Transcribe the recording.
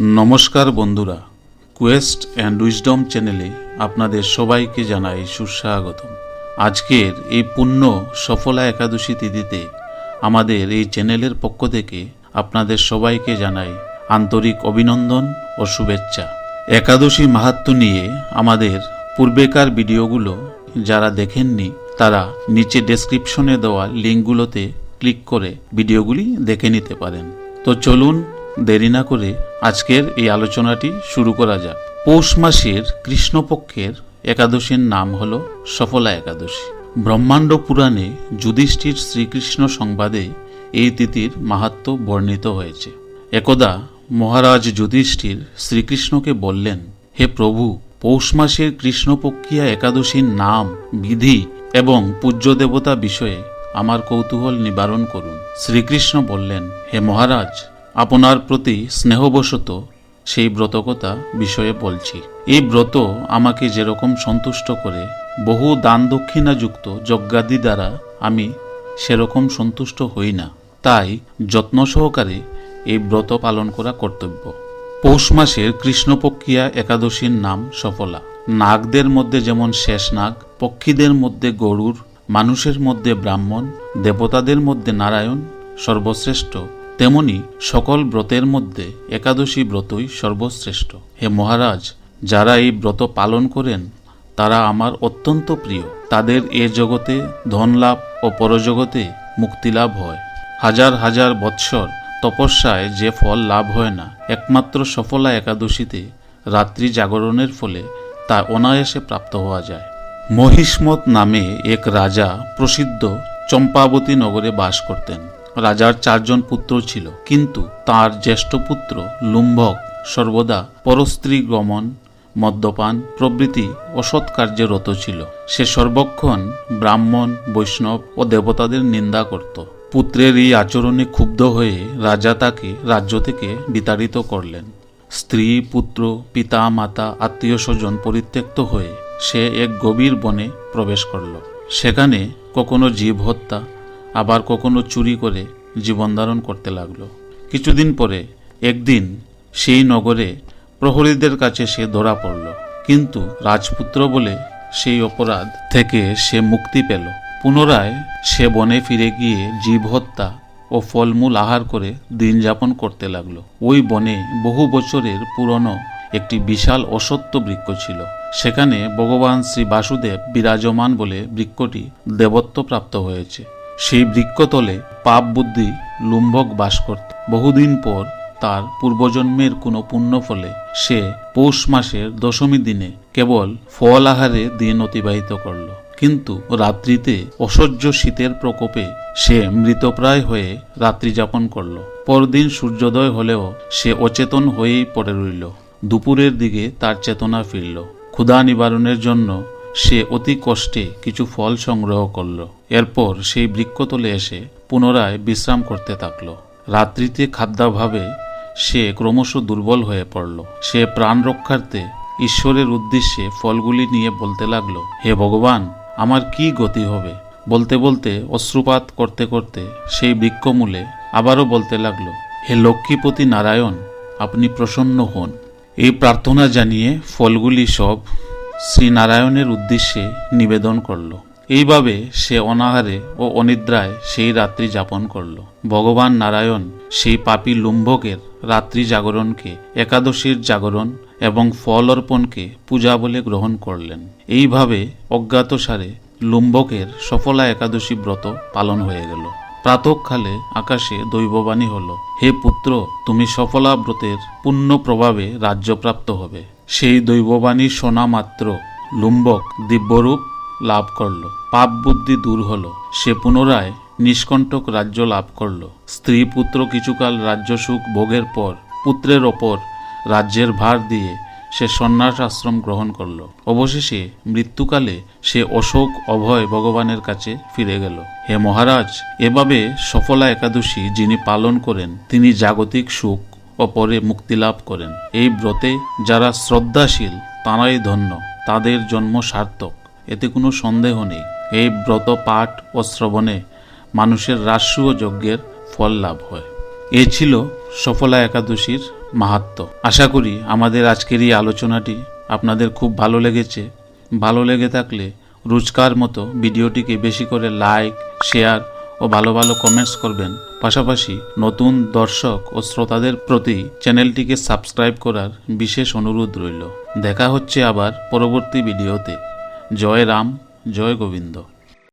নমস্কার বন্ধুরা। Quest and wisdom চ্যানেলে আপনাদের সবাইকে জানাই সুস্বাগতম। আজকের এই পুণ্য সফলা একাদশী তিথিতে আমাদের এই চ্যানেলের পক্ষ থেকে আপনাদের সবাইকে জানাই আন্তরিক অভিনন্দন ও শুভেচ্ছা। একাদশী মাহাত্ম্য নিয়ে আমাদের পূর্বেকার ভিডিওগুলো যারা দেখেননি, তারা নিচে ডেসক্রিপশনে দেওয়া লিঙ্কগুলোতে ক্লিক করে ভিডিওগুলি দেখে নিতে পারেন। তো চলুন দেরি না করে আজকের এই আলোচনাটি শুরু করা যাক। পৌষ মাসের কৃষ্ণপক্ষের একাদশীর নাম হল সফলা একাদশী। ব্রহ্মাণ্ড পুরাণে যুধিষ্ঠির শ্রীকৃষ্ণ সংবাদে এই তিথির মাহাত্ম্য বর্ণিত হয়েছে। একদা মহারাজ যুধিষ্ঠির শ্রীকৃষ্ণকে বললেন, হে প্রভু, পৌষ মাসের কৃষ্ণপক্ষিয়া একাদশীর নাম, বিধি এবং পূজ্য দেবতা বিষয়ে আমার কৌতূহল নিবারণ করুন। শ্রীকৃষ্ণ বললেন, হে মহারাজ আপনার প্রতি স্নেহবশত সেই ব্রতকতা বিষয়ে বলছি। এই ব্রত আমাকে যেরকম সন্তুষ্ট করে, বহু দান দক্ষিণাযুক্ত যজ্ঞাদি দ্বারা আমি সেরকম সন্তুষ্ট হই না। তাই যত্ন সহকারে এই ব্রত পালন করা কর্তব্য। পৌষ মাসের কৃষ্ণপক্ষিয়া একাদশীর নাম সফলা। নাগদের মধ্যে যেমন শেষ নাগ, পক্ষীদের মধ্যে গরুর, মানুষের মধ্যে ব্রাহ্মণ, দেবতাদের মধ্যে নারায়ণ, সর্বশ্রেষ্ঠ তেমনি সকল ব্রতের মধ্যে একাদশী ব্রতই সর্বশ্রেষ্ঠ। হে মহারাজ, যারা এই ব্রত পালন করেন, তারা আমার অত্যন্ত প্রিয়। তাদের এ জগতে ধন লাভ ও পরজগতে মুক্তিলাভ হয়। হাজার হাজার বৎসর তপস্যায় যে ফল লাভ হয় না, একমাত্র সফলা একাদশীতে রাত্রি জাগরণের ফলে তা অনায়াসে প্রাপ্ত হওয়া যায়। মহিষ্মত নামে এক রাজা প্রসিদ্ধ চম্পাবতী নগরে বাস করতেন। রাজার চারজন পুত্র ছিল। কিন্তু তার জ্যেষ্ঠ পুত্র লুম্ভক সর্বদা পরস্ত্রী গমন, মদ্যপান, প্রভৃতি অসৎ কার্যে রত ছিল। সে সর্বক্ষণ ব্রাহ্মণ, বৈষ্ণব ও দেবতাদের নিন্দা করত। পুত্রের এই আচরণে ক্ষুব্ধ হয়ে রাজা তাকে রাজ্য থেকে বিতাড়িত করলেন। স্ত্রী, পুত্র, পিতা, মাতা, আত্মীয় স্বজন পরিত্যক্ত হয়ে সে এক গভীর বনে প্রবেশ করল। সেখানে কখনো জীব হত্যা আবার কখনো চুরি করে জীবনধারণ করতে লাগল। কিছুদিন পরে, একদিন সেই নগরে প্রহরীদের কাছে সে ধরা পড়ল। কিন্তু রাজপুত্র বলে সেই অপরাধ থেকে সে মুক্তি পেল। পুনরায় সে বনে ফিরে গিয়ে জীব হত্যা ও ফলমূল আহার করে দিন যাপন করতে লাগল। ওই বনে বহু বছরের পুরনো একটি বিশাল অসত্য বৃক্ষ ছিল। সেখানে ভগবান শ্রী বাসুদেব বিরাজমান বলে বৃক্ষটি দেবত্ব প্রাপ্ত হয়েছে। সেই বৃক্ষতলে পাপ বুদ্ধি লুম্ভক বাস করত। বহুদিন পর তার পূর্বজন্মের কোনো পুণ্য ফলে সে পৌষ মাসের দশমী দিনে কেবল ফল আহারে দিন অতিবাহিত করল। কিন্তু রাত্রিতে অসহ্য শীতের প্রকোপে সে মৃতপ্রায় হয়ে রাত্রি যাপন করল। পরদিন সূর্যোদয় হলেও সে অচেতন হয়েই পড়ে রইল। দুপুরের দিকে তার চেতনা ফিরল। ক্ষুধা নিবারণের জন্য সে অতি কষ্টে কিছু ফল সংগ্রহ করল। এরপর সেই বৃক্ষতলে এসে পুনরায় বিশ্রাম করতে থাকল। রাত্রিতে খাদ্যাভাবে সে ক্রমশ দুর্বল হয়ে পড়ল। সে প্রাণ রক্ষার্থে ঈশ্বরের উদ্দেশ্যে ফলগুলি নিয়ে বলতে লাগল, হে ভগবান, আমার কি গতি হবে? বলতে বলতে অশ্রুপাত করতে করতে সেই বৃক্ষমূলে আবারও বলতে লাগল, হে লক্ষ্মীপতি নারায়ণ, আপনি প্রসন্ন হন। এই প্রার্থনা জানিয়ে ফলগুলি সব শ্রীনারায়ণের উদ্দেশ্যে নিবেদন করল। এইভাবে সে অনাহারে ও অনিদ্রায় সেই রাত্রি যাপন করল। ভগবান নারায়ণ সেই পাপী লুম্ভকের রাত্রি জাগরণকে, একাদশীর জাগরণ এবং ফল অর্পণকে পূজা বলে গ্রহণ করলেন। এইভাবে অজ্ঞাতসারে লুম্বকের সফলা একাদশী ব্রত পালন হয়ে গেল। প্রাতকালে আকাশে দৈববাণী হল, হে পুত্র, তুমি সফলা ব্রতের পুণ্য প্রভাবে রাজ্যপ্রাপ্ত হবে। সেই দৈববাণী শোনা মাত্র। লুম্বক দিব্যরূপ লাভ করল। পাপ বুদ্ধি দূর হল। সে পুনরায় নিষ্কণ্টক রাজ্য লাভ করল। স্ত্রী পুত্র কিছুকাল রাজ্য সুখ ভোগের পর পুত্রের ওপর রাজ্যের ভার দিয়ে সে সন্ন্যাস আশ্রম গ্রহণ করল। অবশেষে মৃত্যুকালে সে অশোক অভয় ভগবানের কাছে ফিরে গেল। হে মহারাজ, এভাবে সফলা একাদশী যিনি পালন করেন, তিনি জাগতিক সুখ ও পরে মুক্তিলাভ করেন। এই ব্রতে যারা শ্রদ্ধাশীল, তাঁরাই ধন্য। তাদের জন্ম সার্থক। এতে কোনো সন্দেহ নেই। এই ব্রত পাঠ ও শ্রবণে মানুষের রাষ্ট্র ও যজ্ঞের ফল লাভ হয়। এ ছিল সফলা একাদশীর মাহাত্ম। আশা করি আমাদের আজকের এই আলোচনাটি আপনাদের খুব ভালো লেগেছে। ভালো লেগে থাকলে রোজকার মতো ভিডিওটিকে বেশি করে লাইক, শেয়ার ও ভালো ভালো কমেন্টস করবেন। পাশাপাশি নতুন দর্শক ও শ্রোতাদের প্রতি চ্যানেলটিকে সাবস্ক্রাইব করার বিশেষ অনুরোধ রইল। দেখা হচ্ছে আবার পরবর্তী ভিডিওতে। জয় রাম, জয় গোবিন্দ।